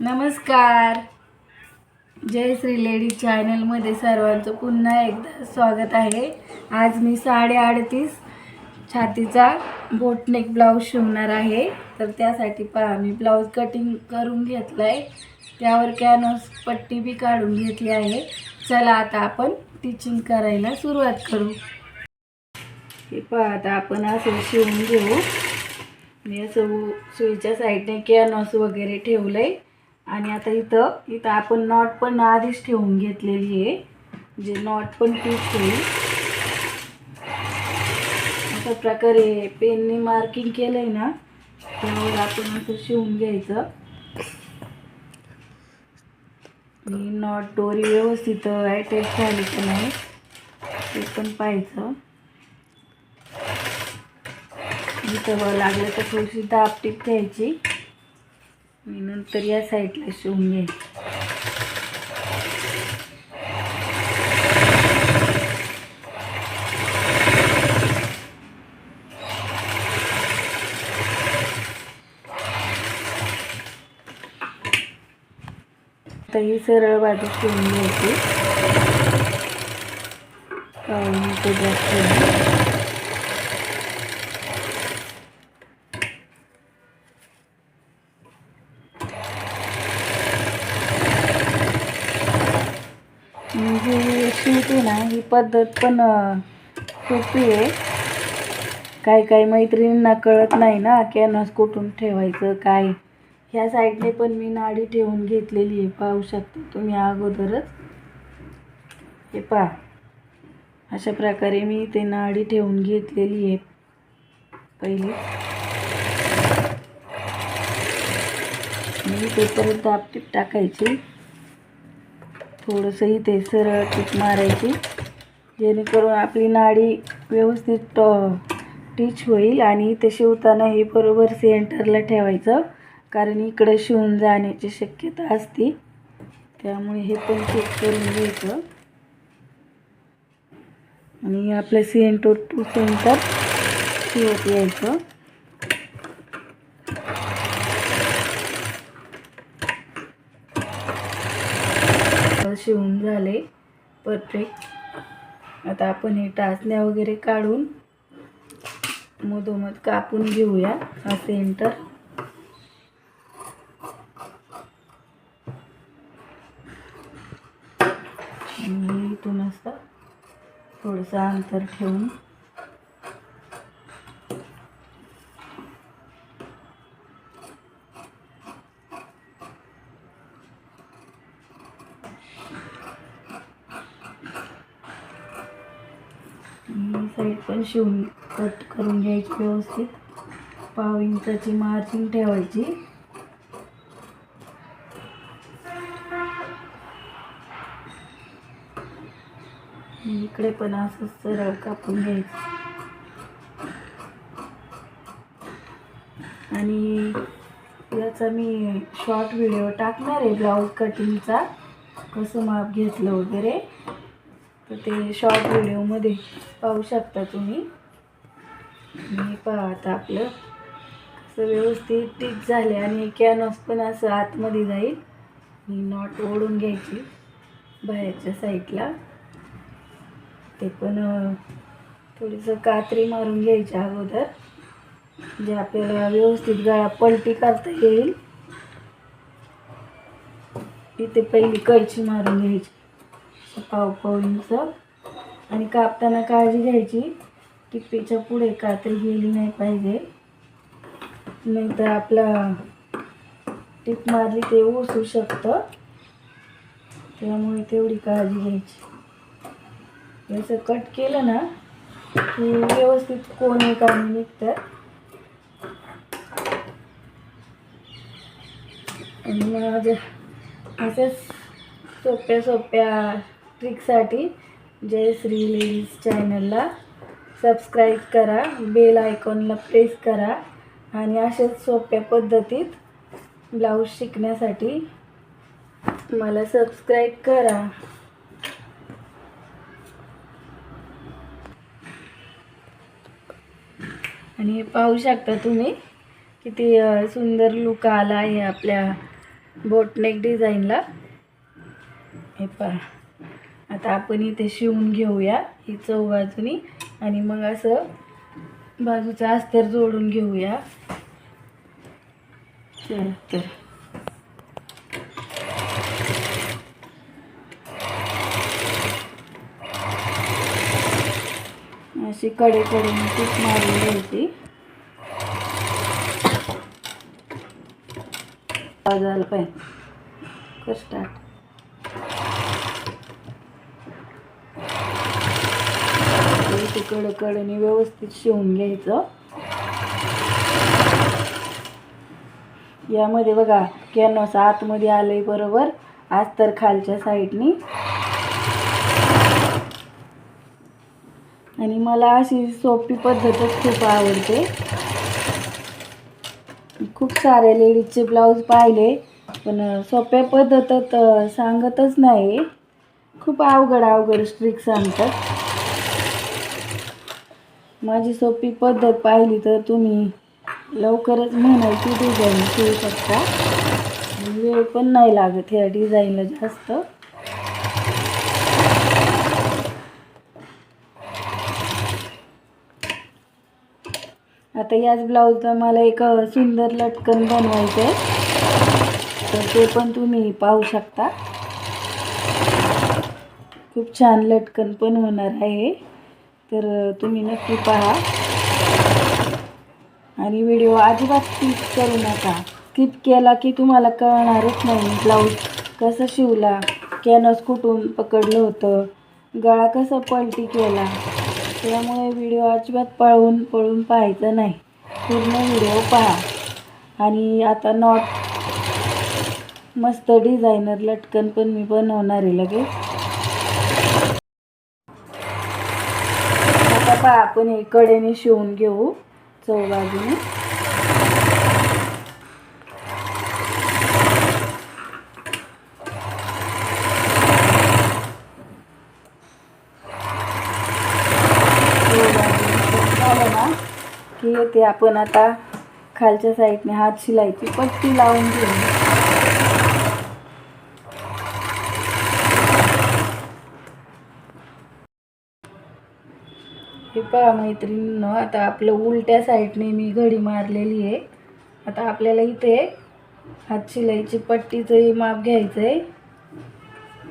नमस्कार. जय श्री लेडी चॅनलमध्ये सर्वांचं पुन्हा एकदा स्वागत आहे. आज मी साडे अडतीस छातीचा बोटनेक ब्लाऊज शिवणार आहे. तर त्यासाठी पहा मी ब्लाऊज कटिंग करून घेतलं आहे त्यावर कॅनव्हास पट्टी बी काढून घेतली आहे. चला आता आपण टिचिंग करायला सुरुवात करू. हे पहा आता आपण असं शिवून घेऊ. मी असं सुईच्या साईडने कॅनॉस वगैरे ठेवलं आहे आणि आता इथं इथं आपण नॉट पण आधीच ठेवून घेतलेली आहे. जे नॉट पण पीस होईल. अशा प्रकारे पेनने मार्किंग केलं आहे ना त्यावर आपण असं शिवून घ्यायचं. आणि नॉट डोरी व्यवस्थित अटॅच झाली की नाही ते पण पाहायचं. इथं लागलं तर थोडीशी दाब टीप घ्यायची. आणि नंतर या साईडला शिवून घेईन. आता ही सरळ बाजू शिवून घ्यायची. जास्त नाही. म्हणजे शिवते ना ही पद्धत पण सोपी आहे. काही काही मैत्रिणींना कळत नाही ना कॅनव्हास कुठून ठेवायचं काय? ह्या साईडने पण मी नाडी ठेवून घेतलेली आहे. पाहू शकता तुम्ही अगोदरच. हे पहा. अशा प्रकारे मी ते नाडी ठेवून घेतलेली आहे. पहिली. मी ते परत टाकायची. थोडंसं इथे सरळ टीप मारायची. जेणेकरून आपली नाडी व्यवस्थित टीच होईल आणि इथे शिवताना हे बरोबर सेंटरला ठेवायचं. कारण इकडं शिवून जाण्याची शक्यता असते. त्यामुळे हे पण चेक करून घ्यायचं. आणि आपलं सेंटर टू सेंटर शिवत यायचं. शिवून झाले. परफेक्ट. आता आपण हे टाचण्या वगैरे काढून मधोमध कापून घेऊया. हा सेंटर इथून असं थोडंसं अंतर ठेवून ही साईड पण शिवून कट करून घ्यायची व्यवस्थित. पाव इंचाची मार्जिन ठेवायची. इकडे पण असं सरळ कापून घ्यायचं. आणि याचा मी शॉर्ट व्हिडिओ टाकणार आहे ब्लाऊज कटिंगचा कसं माप घेतलं वगैरे. तर ते शॉर्ट व्हिडिओमध्ये पाहू शकता तुम्ही. हे पहा आता आपलं. असं व्यवस्थित टीक झाले आणि कॅनॉस पण असं आतमध्ये जाईल. ही नॉट ओढून घ्यायची बाहेरच्या साईडला. ते पण थोडंसं कात्री मारून घ्यायच्या अगोदर. जे आपल्याला व्यवस्थित गळा पलटी करता येईल. इथे पहिली कैची मारून घ्यायची. पाव पाव आणि कापताना काळजी घ्यायची. टिप्पीच्या पुढे कात्री गेली नाही पाहिजे. नाहीतर आपला टिप मारली ते ओसू शकतं. त्यामुळे तेवढी काळजी घ्यायची. याचं कट केलं ना की व्यवस्थित कोणी काढून निघतात आणि मग असेच सोप्या सोप्या ट्रिकसाठी जय श्री लेडीज चॅनलला सबस्क्राईब करा बेल आयकॉनला प्रेस करा आणि अशाच सोप्या पद्धतीत ब्लाऊज शिकण्यासाठी मला सबस्क्राईब करा. आणि हे पाहू शकता तुम्ही किती सुंदर लुक आला आहे आपल्या बोटनेक डिझाईनला हे पहा. आता आपण इथे शिवून घेऊया. ही चौ बाजूनी. आणि मग असं बाजूचं अस्तर जोडून घेऊया. चला तर अशी कडे कडेने तूप मारून घ्यायची. झालं पाहिजे. कष्टात. असं इथे व्यवस्थित शिवून घ्यायचं. यामध्ये बघा कॅनव्हास आतमध्ये आलंय बरोबर. आज तर खालच्या साईडनी. आणि मला अशी सोपी पद्धतच खूप आवडते. खूप सारे लेडीजचे ब्लाऊज पाहिले पण सोप्या पद्धतत सांगतच नाही. खूप अवघड अवघड स्ट्रिक सांगतात माझी सोपी पद्धत पाहिली तर तुम्ही लवकरच म्हणायची डिझाईन शिवू शकता. वेळ पण नाही लागत ह्या डिझाईनला जास्त. आता याच ब्लाऊजचं मला एक सुंदर लटकन बनवायचं आहे तर ते पण तुम्ही पाहू शकता. खूप छान लटकन पण होणार आहे. तर तुम्ही नक्की पहा. आणि व्हिडिओ अजिबात स्किप करू नका. स्किप केला की तुम्हाला कळणारच नाही. ब्लाऊज कसं शिवला? कॅनस कुठून पकडलं होतं? गळा कसा पलटी केला? त्यामुळे व्हिडिओ अजिबात पळून पळून पाहायचा नाही. पूर्ण व्हिडिओ पहा. आणि आता नॉट मस्त डिझायनर लटकन पण मी बनवणार आहे लगेच आता पहा आपण हे कडेने शिवून घेऊ. चौबाजूने ना की ते आपण आता खालच्या साईडने हात शिलायची पट्टी लावून घेऊ हे पहा मैत्रिणीनं आता आपलं उलट्या साईडने मी घडी मारलेली आहे. आता आपल्याला इथे हात शिलाईची पट्टीचंही माप घ्यायचं आहे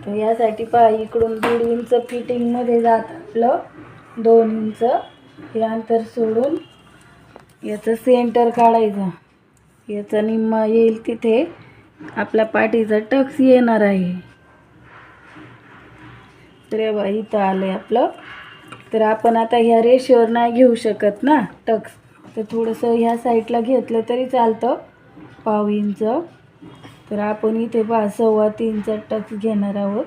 तर यासाठी पहा इकडून दीड इंच फिटिंगमध्ये जात आपलं दोन इंच. हे अंतर सोडून याचं सेंटर काढायचं. याचा निम्मा येईल तिथे. आपल्या पाठीचा टक्स येणार आहे. तर हे इथं आलं आहे आपलं तर आपण आता ह्या रेषेवर नाही घेऊ शकत ना टक्स. तर थोडंसं ह्या साईडला घेतलं तरी चालतं पाव इंच. तर आपण इथे पहा सव्वा तीनचा टक्स घेणार आहोत.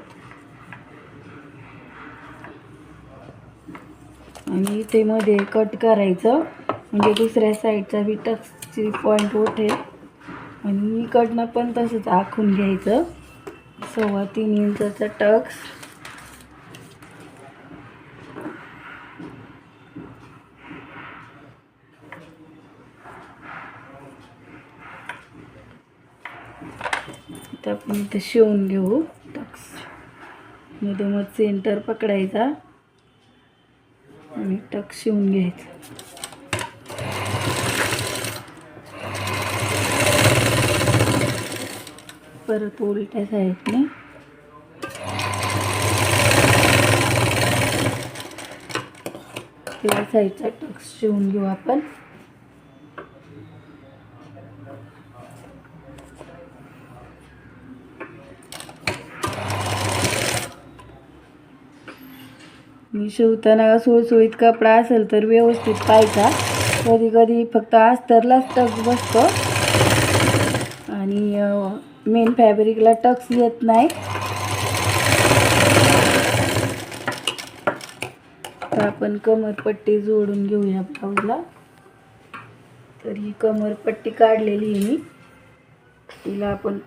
आणि इथे मध्ये कट करायचं. म्हणजे दुसऱ्या साईडचा बी टक्सची पॉईंट उठेल आणि इकडनं पण तसंच आखून घ्यायचं. सव्वा तीन इंचाचा टक्स आता आपण इथे शिवून घेऊ. टक्समध्ये मग सेंटर पकडायचा. आणि टक्स शिवून घ्यायचा. परत उलट्या साईडने. या साईडचा टक्स शिवून घेऊ आपण. शिवताना सुळसुळीत कपडा असेल तर व्यवस्थित पाहायचा. कधी कधी फक्त अस्तरलाच टक्स बसतो. आणि मेन फॅब्रिकला टक्स येत नाही. तर आपण कमरपट्टी जोडून घेऊया ब्लाऊजला. तर ही कमरपट्टी काढलेली आहे मी. तिला आपण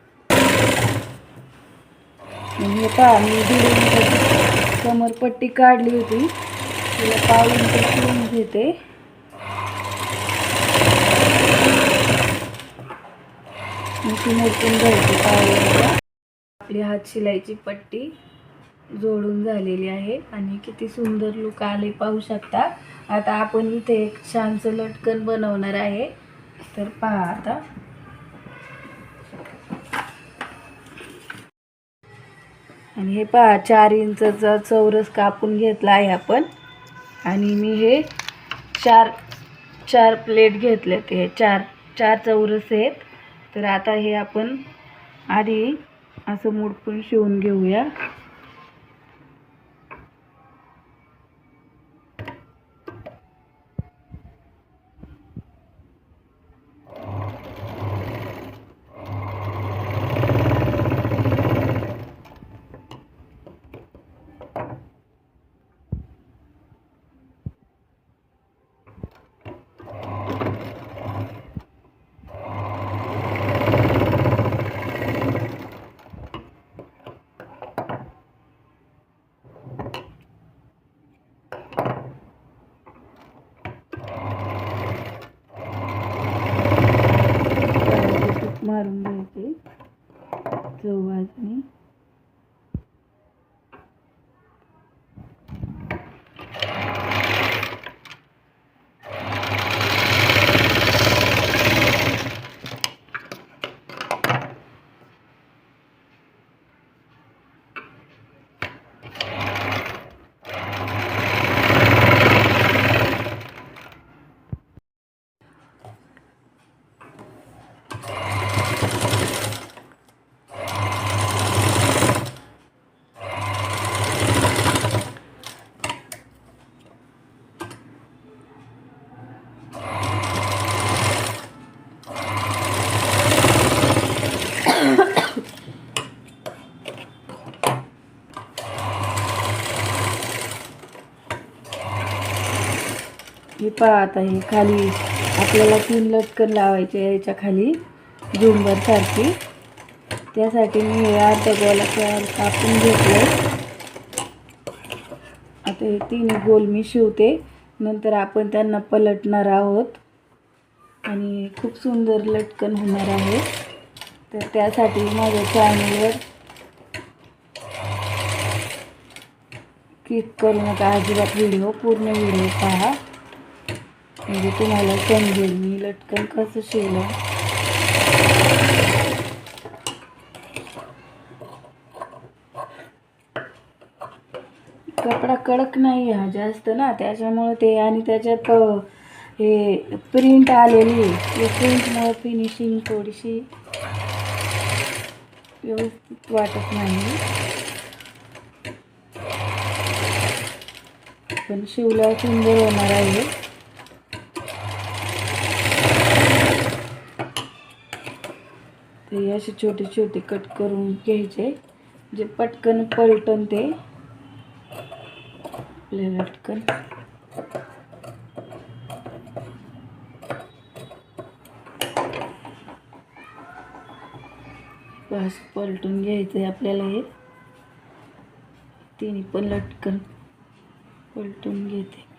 हे पहा मी दीड कमरपट्टी काढली होती. तिला पाव इंच शिवून घेते. ती घ्यायची आपली हात शिलाईची पट्टी जोडून झालेली आहे. आणि किती सुंदर लुक आले पाहू शकता. आता आपण इथे एक छानसं लटकन बनवणार आहे. तर पहा आता. आणि हे पहा चार इंचचा चौरस कापून घेतला आहे आपण. आणि मी हे चार चार प्लेट घेतले ते चार चार चौरस आहेत. तर आता हे आपण आधी असं मुडपून शिवून घेऊया करायचे तूप मारून घ्यायचे चौवाजनी हे पहा आता हे खाली आपल्याला तीन लटकन लावायचे याच्या खाली. झुंबरसारखी त्यासाठी मी हे अर्ध्या तयार कापून घेतलं आता हे तिन्ही गोल मी शिवते. नंतर आपण त्यांना पलटणार आहोत. आणि खूप सुंदर लटकन होणार आहे. तर त्यासाठी माझ्या चॅनलवर क्लिक करू नका. अजिबात व्हिडिओ पूर्ण व्हिडिओ पहा. म्हणजे तुम्हाला समजेल मी लटकन कसं शिवलं. कपडा कडक नाही हा जास्त ना त्याच्यामुळे ते आणि त्याच्यात हे प्रिंट आलेली आहे. प्रिंटमुळे फिनिशिंग थोडीशी व्यवस्थित वाटत नाही. पण शिवला सुंदर होणार आहे. ते असे छोटे छोटे कट करून घ्यायचे. जे पटकन पलटन ते आपल्याला लटकन बस पलटून घ्यायचं आहे आपल्याला हे. तिन्ही पण लटकन पलटून घेते.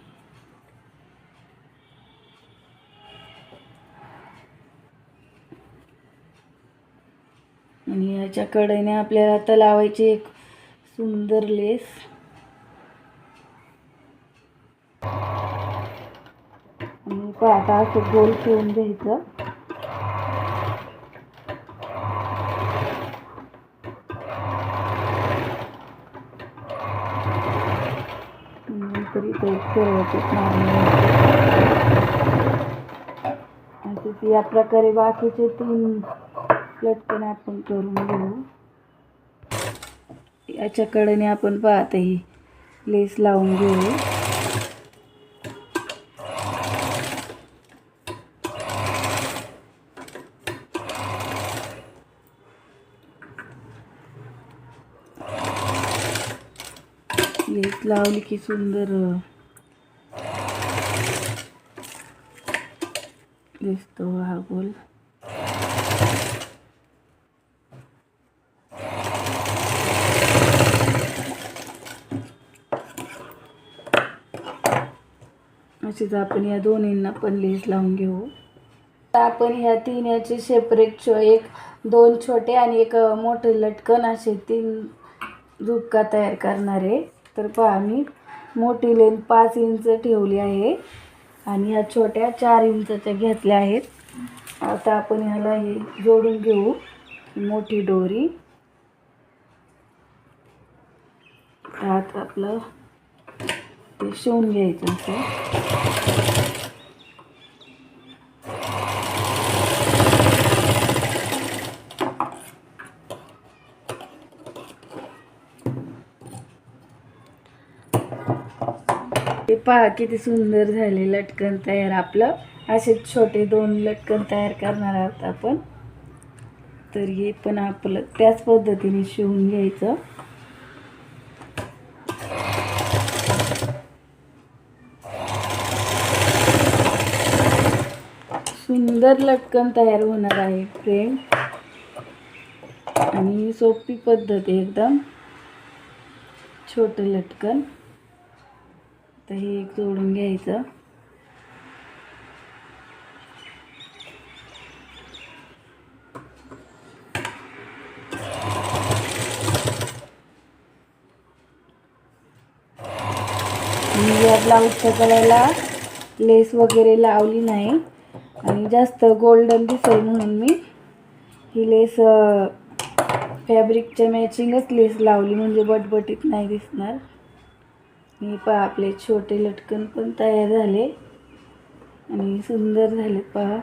आणि याच्या कडेने आपल्याला आता लावायची एक सुंदर लेस. आणि आता असं गोल ठेवून घ्यायचं. तरी ते या प्रकारे बाकीचे तीन लटकन आपण करून घेऊ. याच्या कडेने आपण पाहत ही लेस लावून घेऊ. लेस लावली की सुंदर. दिसतो हा गोल. अशीच आपण या दोन्हींना पण लेस लावून घेऊ. आपण ह्या तीन याचे सेपरेट एक दोन छोटे आणि एक मोठे लटकन असे तीन झुपका तयार करणार आहे. तर पहा मी मोठी लेन पाच इंच ठेवली आहे आणि ह्या छोट्या चार इंचच्या घेतल्या आहेत. आता आपण ह्याला हे जोडून घेऊ मोठी डोरी त्यात आपलं शिवून घ्यायचं असं ते पहा किती सुंदर झाले लटकन तयार आपलं. असे छोटे दोन लटकन तयार करणार आहोत आपण. तर हे पण आपलं त्याच पद्धतीने शिवून घ्यायचं. सुंदर लटकन तयार होणार आहे फ्रेम. आणि सोपी पद्धत आहे एकदम. छोटं लटकन. तर हे एक जोडून घ्यायचं. या ब्लाऊजच्या गळ्याला लेस वगैरे लावली नाही. आणि जास्त गोल्डन दिसेल म्हणून मी ही लेस फॅब्रिकच्या मॅचिंगच लेस लावली. म्हणजे बटबटीत नाही दिसणार. मी पहा आपले छोटे लटकन पण तयार झाले. आणि सुंदर झाले पहा.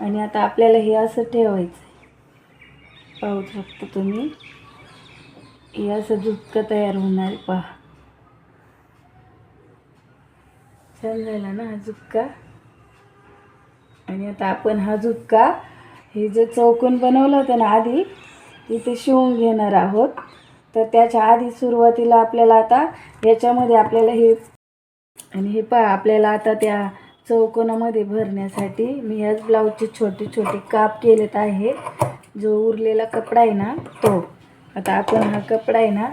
आणि आता आपल्याला हे असं ठेवायचं आहे पाहू शकता तुम्ही. हे असं झुपकं तयार होणार पहा. छान झाला ना हा झुपका आणि आता आपण हा झुपका हे जे चौकोन बनवलं होतं ना आधी तिथे शिवून घेणार आहोत. तर त्याच्या आधी सुरुवातीला आपल्याला आता याच्यामध्ये आपल्याला हे आणि हे पहा आपल्याला आता त्या चौकोनामध्ये भरण्यासाठी मी ह्याच ब्लाऊजचे छोटे छोटे काप केलेत आहे. जो उरलेला कपडा आहे ना तो. आता आपण हा कपडा आहे ना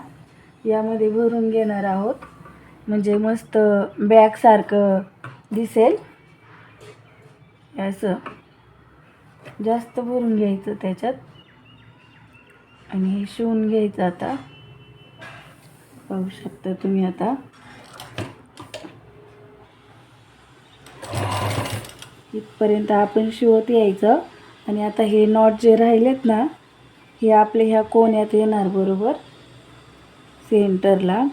यामध्ये भरून घेणार आहोत. म्हणजे मस्त बॅगसारखं दिसेल. असं जास्त भरून घ्यायचं त्याच्यात. आणि हे शिवून घ्यायचं आता. पाहू शकता तुम्ही आता. इथपर्यंत आपण शिवत यायचं. आणि आता हे नॉट जे राहिलेत ना हे आपले ह्या कोण्यात येणार बरोबर? सेंटरला.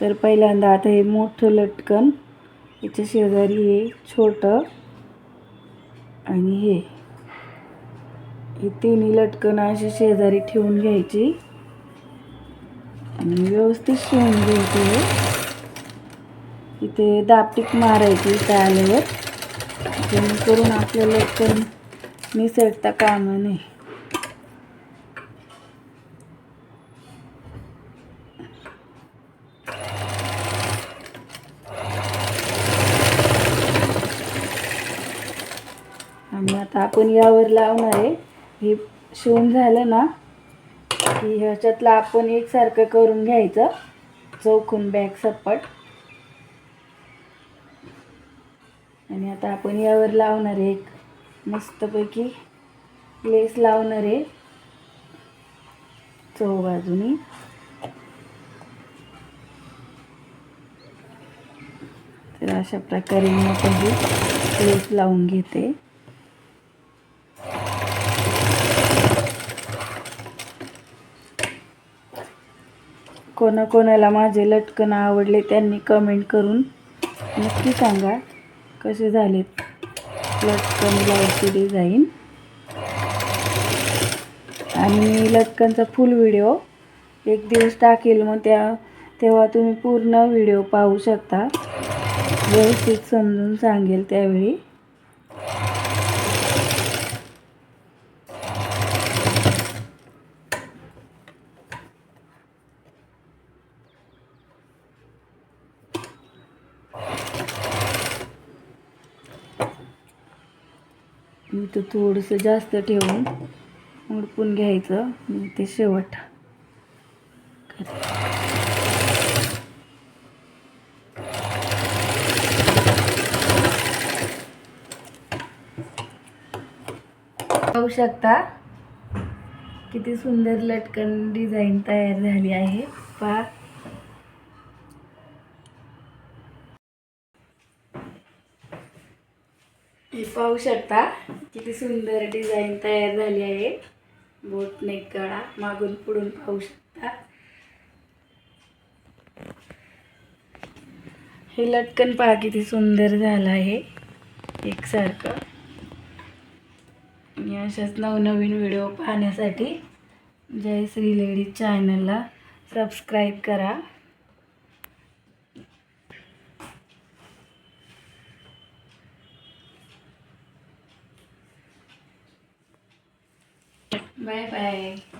तर पहिल्यांदा आता हे मोठं लटकन. याच्या शेजारी हे छोटं. आणि हे ही तिन्ही लटकन अशी शेजारी ठेवून घ्यायची. आणि व्यवस्थित शिवून घ्यायची हे. इथे दापटीक मारायची त्या आल्यावर जेणेकरून आपलं लटकन निसटता कामं नाही आणि आता आपण यावर लावणार आहे. हे शिवून झालं ना की ह्याच्यातलं आपण एकसारखं करून घ्यायचं. चौकून बॅग सप्पट आणि आता आपण यावर लावणार आहे एक. मस्तपैकी लेस लावणार आहे. चौ बाजूनी. तर अशा प्रकारे मी आपण ही लेस लावून घेते. कोणाकोणाला माझे लटकन आवडले त्यांनी कमेंट करून नक्की सांगा कसे झालेत लटकन ब्लाऊजची डिझाईन आणि लटकनचा फुल व्हिडिओ एक दिवस टाकेल मग त्या तेव्हा तुम्ही पूर्ण व्हिडिओ पाहू शकता. व्यवस्थित समजून सांगेल त्यावेळी. इथं थोडंसं जास्त ठेवून उडपून घ्यायचं. ते शेवट. पाहू शकता किती सुंदर लटकन डिझाईन तयार झाली आहे. पहा हे पाहू शकता. किती सुंदर डिझाईन तयार झाली आहे. बोट नेक गळा मागून पुढून पाहू शकता. हे लटकन पहा किती सुंदर झालं आहे. एकसारखं. आणि अशाच नवनवीन व्हिडिओ पाहण्यासाठी जय श्री लेडीज चॅनलला सबस्क्राईब करा. 拜拜。